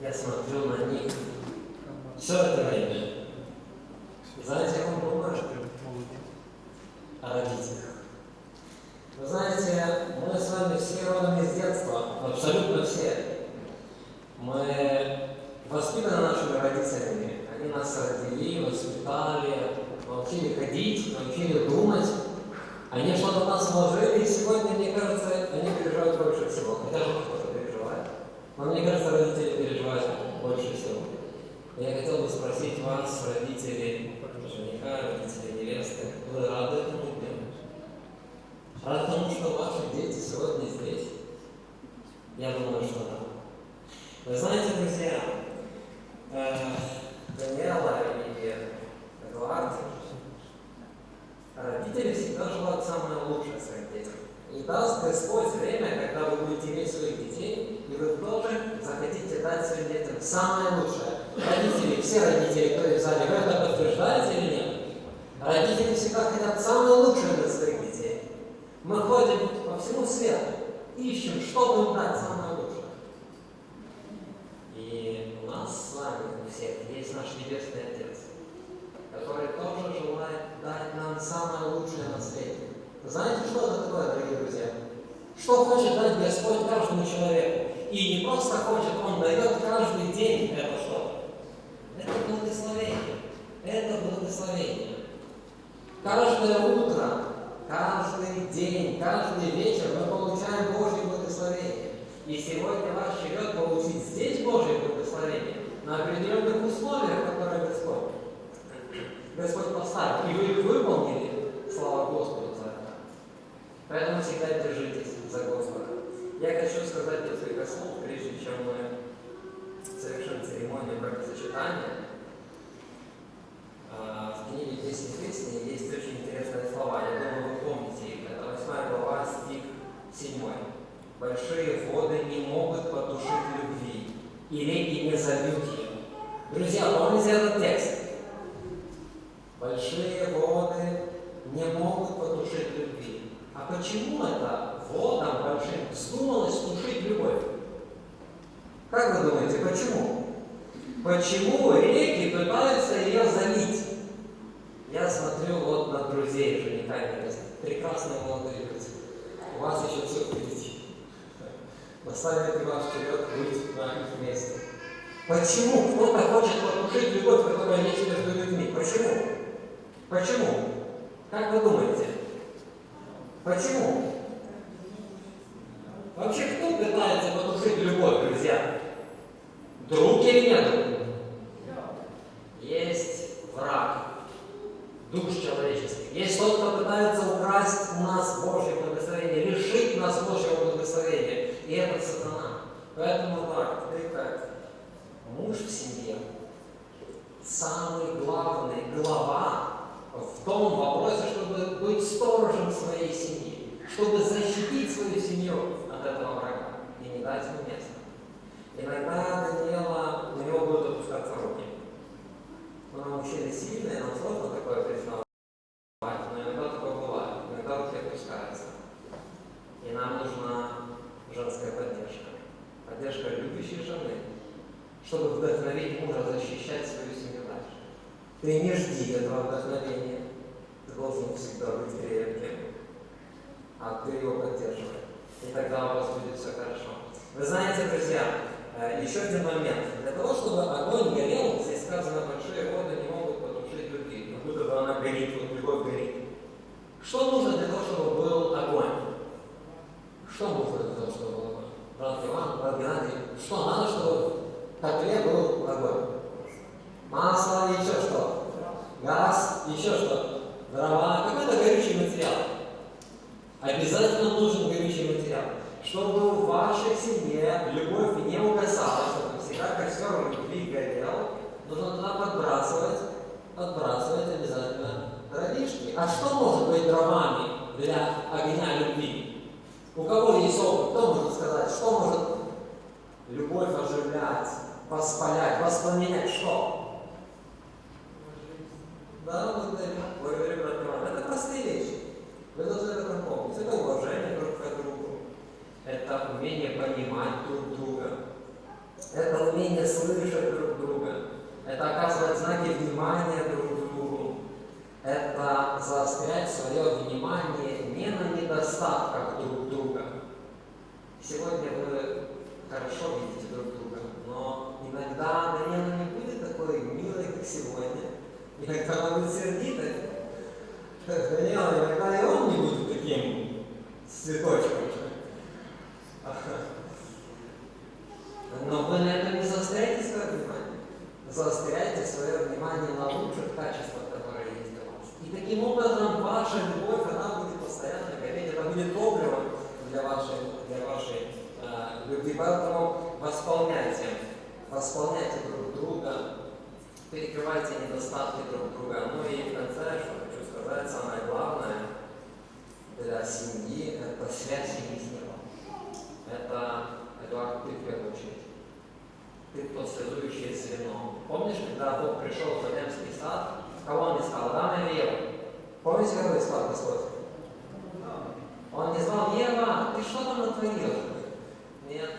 Я смотрю на них все это время. Знаете, я вам думаю о родителях. Вы знаете, мы с вами все родом из детства, абсолютно все. Мы воспитаны нашими родителями. Они нас родили, воспитали, научили ходить, научили думать. Они что-то в нас вложили, и сегодня, мне кажется, они переживают больше всего. Хотя же кто-то переживает. Но мне кажется, родители переживают больше всего. Я хотел бы спросить вас, родители жениха, родители невесты, вы рады этому дню? Рады тому, что ваши дети сегодня здесь? Я думаю, что да. Вы знаете, друзья, э, Даниэла и Эдуард, родители всегда желают самое лучшее своим детям. И даст Господь время, когда вы будете иметь своих детей, и вы тоже захотите дать своим детям самое лучшее. Родители, все родители, кто в зале, вы это подтверждаете или нет? Родители всегда хотят самое лучшее для своих детей. Мы ходим по всему свету, ищем, что им дать самое лучшее. И у нас с вами, у всех, есть наш Небесный Отец, который тоже желает дать нам самое лучшее на свете. Знаете, что это такое, дорогие друзья? Что хочет дать Господь каждому человеку? И не просто хочет, Он дает каждый день это что? Это благословение. Это благословение. Каждое утро, каждый день, каждый вечер мы получаем Божье благословение. И сегодня ваш черед получить здесь Божье благословение на определенных условиях, которые Господь, Господь поставил. И вы их выполнили, слава Господу за это. Поэтому всегда держитесь за Господа. Я хочу сказать несколько слов, прежде чем мы совершим церемонию бракосочетания. А, В книге «Песни песни» есть очень интересные слова. Я думаю, вы помните их. Это 8 глава, стих 7. Большие воды не могут потушить любви, и реки не зальют ее. Друзья, помните этот текст? Большие воды не могут потушить любви. А почему это водам большим вздумалось тушить любовь? Как вы думаете, почему? Почему реки пытаются ее залить? Я смотрю вот на друзей жениха и невесты. Прекрасные молодые люди. У вас еще все впереди. Настанет и ваш черед быть на их месте. Почему кто-то хочет потушить любовь, которая есть между людьми? Почему? Почему? Как вы думаете? Почему? Вообще, кто пытается потушить любовь, друзья? Друг или нет друг? Есть враг, душ человеческий. Есть тот, кто пытается украсть у нас Божье благословение, лишить нас Божьего благословения. И сатана. Поэтому, враг, ты как муж в семье, самый главный глава в том вопросе, чтобы быть сторожем своей семьи, чтобы защитить свою семью от этого врага и не дать ему места. Иногда Даниэла, у него будут опускаться руки. Мы мужчины сильные, нам сложно такое признавать, но иногда такое бывает, иногда руки опускаются. И нам поддержка, поддержка любящей жены, чтобы вдохновить мужа защищать свою семью дальше. Ты не жди этого вдохновения, ты должен всегда быть крепким, а ты его поддерживай. И тогда у вас будет все хорошо. Вы знаете, друзья, э, еще один момент. Для того, чтобы огонь горел, здесь сказано, большие воды не могут потушить любви. Как будто бы она горит, вот любовь горит. Что нужно для того, чтобы был огонь? Что нужно для того, чтобы был огонь? Брат Иван, брат Геннадий, что надо, чтобы в котле был огонь? Масло, еще что? Газ, еще что? Дрова, какой-то горючий материал. Обязательно нужен горючий материал. Чтобы в вашей семье любовь не угасала, чтобы всегда костер любви горел, нужно туда подбрасывать, подбрасывать обязательно дровишки. А что может быть дровами для огня любви? У кого есть опыт, кто может сказать, что может любовь оживлять, воспалять, воспламенять что? Да, вот это, Иван. Это простые вещи. Вы должны об этом помнить. Это уважение друг к другу. Это умение понимать друг друга. Это умение недостатках друг друга. Сегодня вы хорошо видите друг друга, но иногда Данила не будет такой милой, как сегодня. Иногда она будет сердитой. Данила, иногда и он не будет таким с цветочком. Но вы на этом не заостряете свое внимание. Заостряйте свое внимание на лучших качествах, которые есть у вас. И таким образом ваша любовь, она будет постоянно гореть, это будет топливом для вашей, для вашей э, любви. Поэтому восполняйте, восполняйте друг друга, перекрывайте недостатки друг друга. Ну и в конце, что хочу сказать, самое главное для семьи – это связь семьи с небом. Это, Эдуард, ты в первую очередь. Связующее звено. Помнишь, когда Бог пришел в Эдемский сад, кого он искал? Адама или Ева? Помните, кого искал Господь? Он не звал Ева, ты что там натворила? Нет,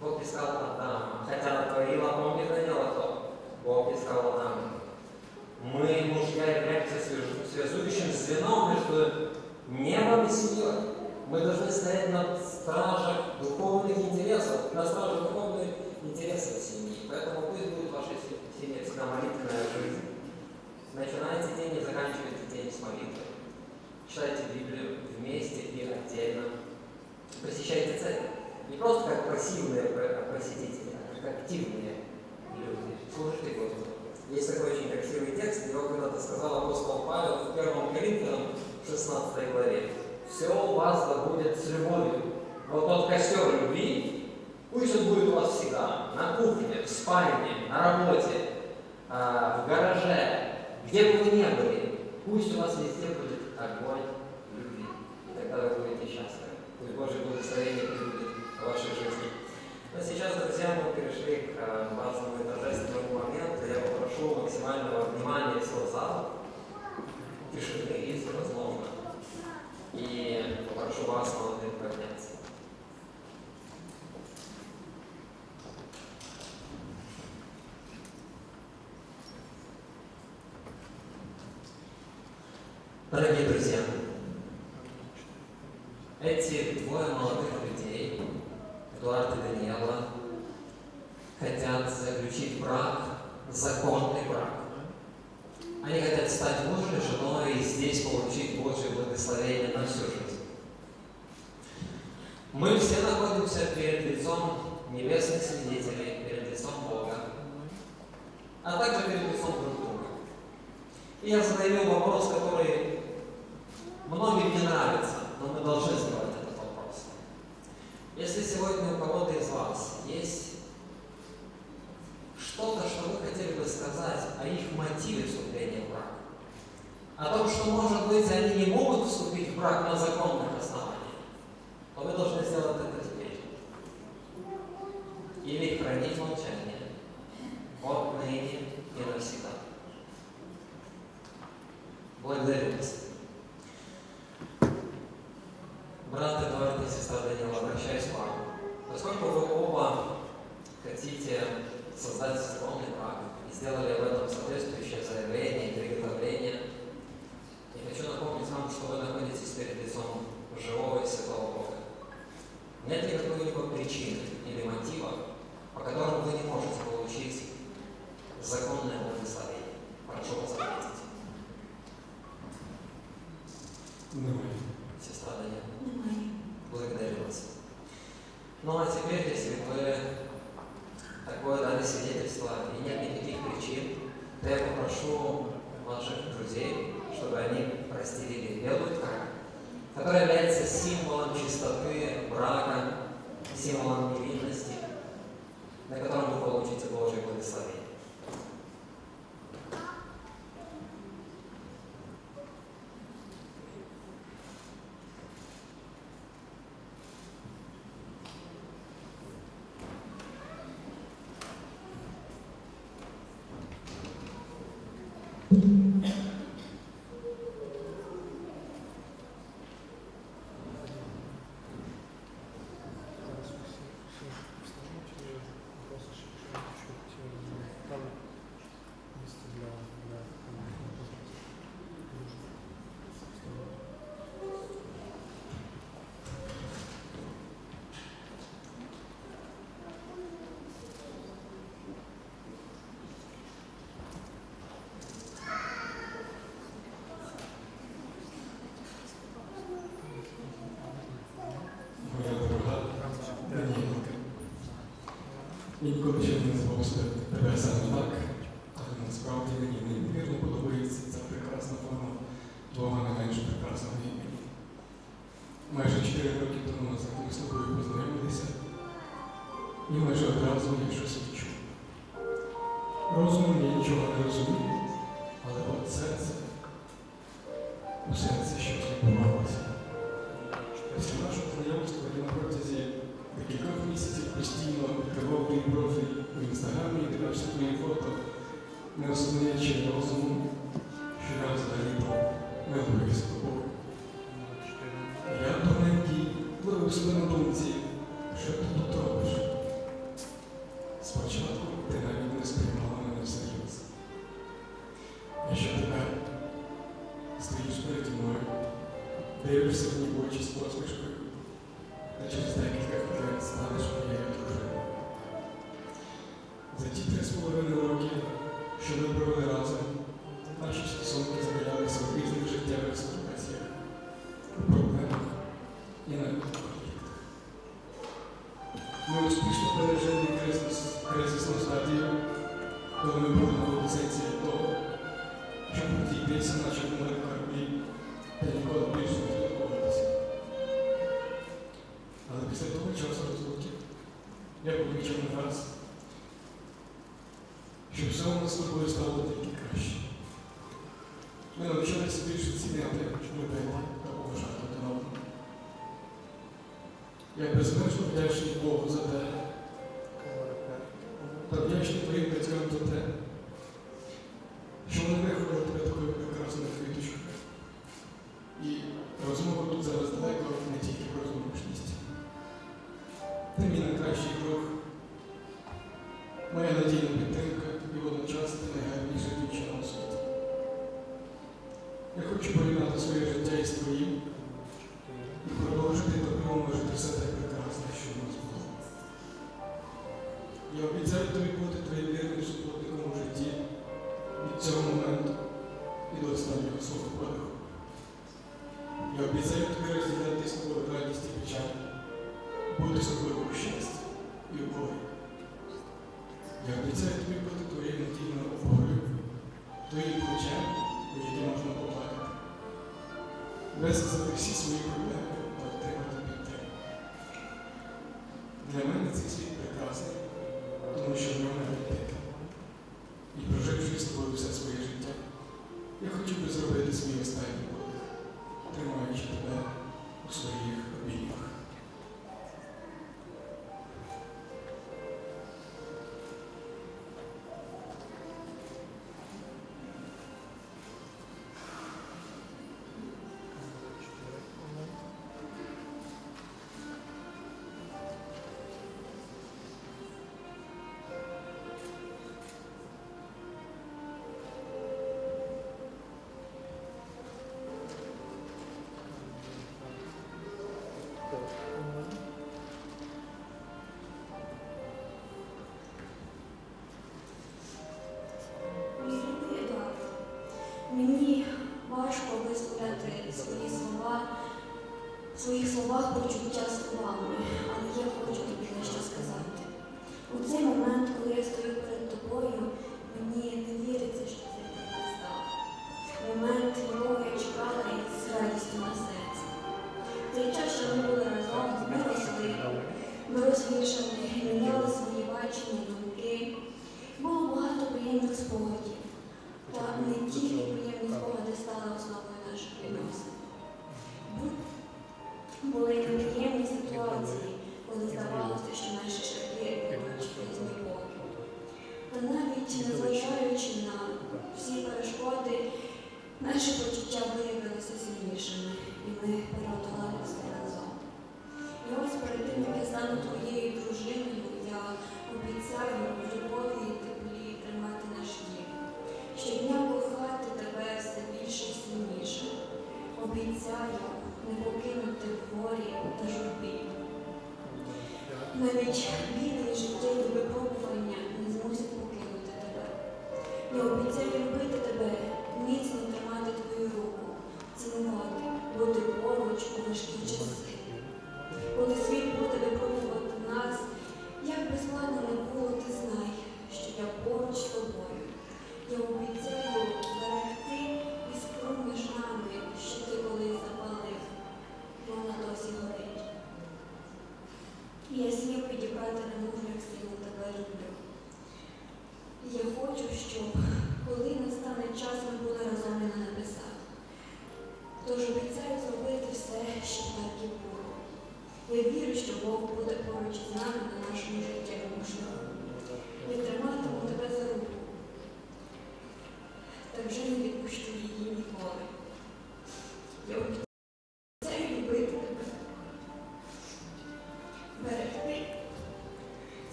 Бог искал Адама. Хотя натворила, помнишь, Данила кто? Бог искал Адама. Мы, мужья, являемся связующим звеном между небом и семьей. Мы должны стоять на стражах духовных интересов, на страже духовных интересов семьи. Поэтому пусть будет в вашей семье всегда молитвенная жизнь. Начинайте день и заканчивайте день с молитвой. Читайте Библию вместе и отдельно. Посещайте церковь. Не просто как пассивные посетители, а как активные люди. Служите Господу. Есть такой очень красивый текст, его когда-то сказал апостол Павел в 1 Коринфянам 16 главе. Все у вас да будет с любовью. Вот тот костер любви, пусть он будет у вас всегда. На кухне, в спальне, на работе, а, в гараже, где бы вы ни были. Пусть у вас везде будет огонь любви. И тогда вы будете счастливы. Пусть Божье благословение прибудет в вашей жизни. Но сейчас, друзья, мы перешли к важному и торжественному моменту. Я попрошу максимального внимания всего зала, тишины, если возможно. И попрошу вас, молодых, подняться. Дорогие друзья, эти двое молодых людей, Эдуард и Даниэла, хотят заключить брак, законный брак. Они хотят стать мужем и женой и здесь получить Божье благословение на всю жизнь. Мы все находимся перед лицом небесных свидетелей, перед лицом Бога, а также перед лицом друг друга. И я задаю вопрос, который многим не нравится, но мы должны задавать этот вопрос. Если сегодня у кого-то из вас есть что-то, что вы хотели бы сказать о их мотиве вступления в брак, о том, что, может быть, они не могут вступить в брак на законных основаниях, то вы должны сделать это теперь. Или хранить молчание отныне и навсегда. Благодарю вас. Брат Эдуард и сестра Данила, обращаюсь к вам. Поскольку вы оба хотите создать законный брак и сделали об этом соответствующее заявление и приготовление, я хочу напомнить вам, что вы находитесь перед лицом живого и святого Бога. Нет ли какой-либо причины или мотива, по которому вы не можете получить законное благословение? Прошу вас ответить. Сестра. Немає. Благодарю вас. Ну а теперь, если вы такое дали свидетельство и нет никаких причин, то я попрошу ваших друзей, чтобы они простелили белую ткань, которая является символом чистоты, брака, символом невинности, на котором вы получите Божье благословение. Mm-hmm. Ніколи ще не збувся тебе саме так, але насправді мені неймовірно подобається ця прекрасна форма твого не менш прекрасного імені. Майже чотири роки тому назад ми з тобою познайомилися і майже одразу я щось відчув. Розум я нічого не розумію, але от серце у серці. не розуміючи розуму, що я взагалі-то не говорив з тобою. Я тоненький пливу себе на думці, що ти тут робиш. Спочатку ти навіть не сприймала мене всерйоз. А що тепер стоїш переді мною, дивишся в очі з посмішкою. Ти мій найкращий друг, моя надійна підтримка тобі водночас ти найгарніша дівчина у світі. Я хочу порівняти своє життя із твоїм. твоїм плечем, у яке можна поплакати. Висказати всі свої проблеми та отримати підтримку. Для мене цей світ прекрасний, тому що в ньому дитина. І проживши з тобою все своє життя, я хочу би зробити свій останній подих, тримаючи тебе у своїх обіймах. своїх словах почуття навіть війни, життя і випробування не змусять покинути тебе. Не обіцяю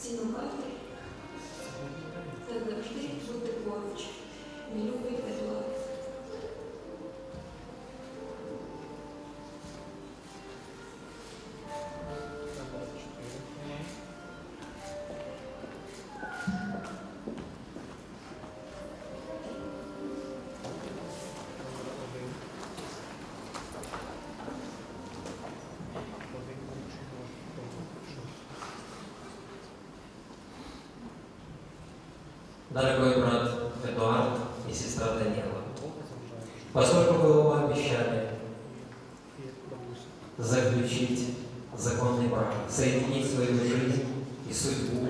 цінувати та завжди бути поруч. Мій любий Дорогой брат Эдуард и сестра Данила, поскольку вы оба обещали заключить законный брак, соединить свою жизнь и судьбу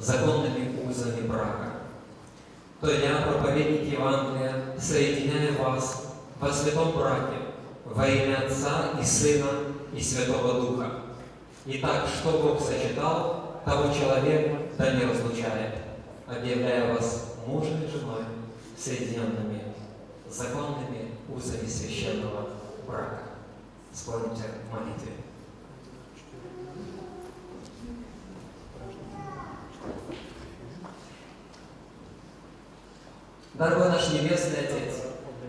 законными узами брака, то я, проповедник Евангелия, соединяю вас во святом браке во имя Отца и Сына и Святого Духа. Итак, что Бог сочетал, того человек да не разлучает, объявляя вас мужем и женой, соединенными законными узами священного брака. Склоните в молитве. Дорогой наш Небесный Отец,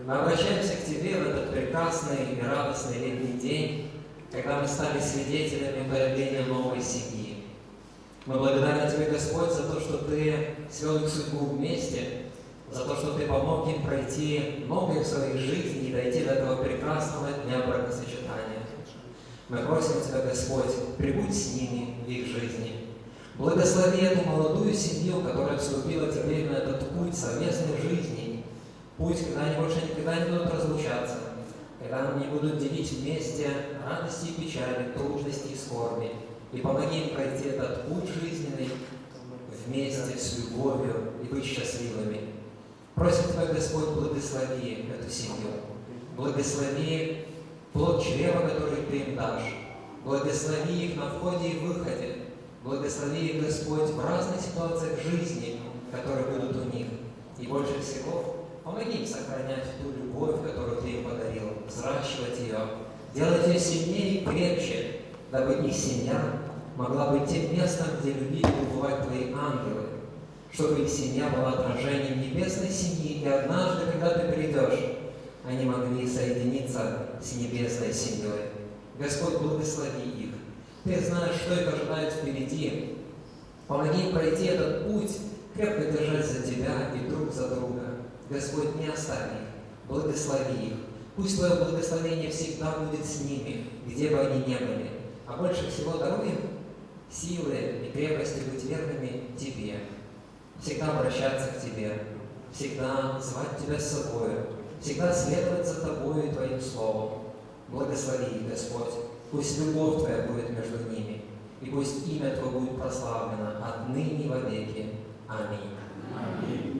мы обращаемся к Тебе в этот прекрасный и радостный летний день, когда мы стали свидетелями появления новой семьи. Мы благодарны Тебе, Господь, за то, что Ты свел их судьбу вместе, за то, что Ты помог им пройти многое в своей жизни и дойти до этого прекрасного дня бракосочетания. Мы просим Тебя, Господь, прибудь с ними в их жизни. Благослови эту молодую семью, которая вступила теперь на этот путь совместной жизни. Путь, когда они больше никогда не будут разлучаться, когда они будут делить вместе радости и печали, трудности и скорби. И помоги им пройти этот путь жизненный вместе с любовью и быть счастливыми. Просим Тебя, Господь, благослови эту семью. Благослови плод чрева, который Ты им дашь. Благослови их на входе и выходе. Благослови их, Господь, в разных ситуациях жизни, которые будут у них. И больше всего помоги им сохранять ту любовь, которую Ты им подарил, взращивать ее, делать ее сильнее и крепче, дабы их семья могла быть тем местом, где любили и бывать Твои ангелы, чтобы их семья была отражением небесной семьи, и однажды, когда Ты придешь, они могли соединиться с небесной семьей. Господь, благослови их. Ты знаешь, что их ожидает впереди. Помоги им пройти этот путь, крепко держать за Тебя и друг за друга. Господь, не оставь их, благослови их. Пусть Твое благословение всегда будет с ними, где бы они ни были. А больше всего даруй им силы и крепости быть верными Тебе. Всегда обращаться к Тебе, всегда звать Тебя с собой, всегда следовать за Тобою и Твоим Словом. Благослови их, Господь. Пусть любовь Твоя будет между ними, и пусть имя Твое будет прославлено отныне и вовеки. Аминь. Нельзя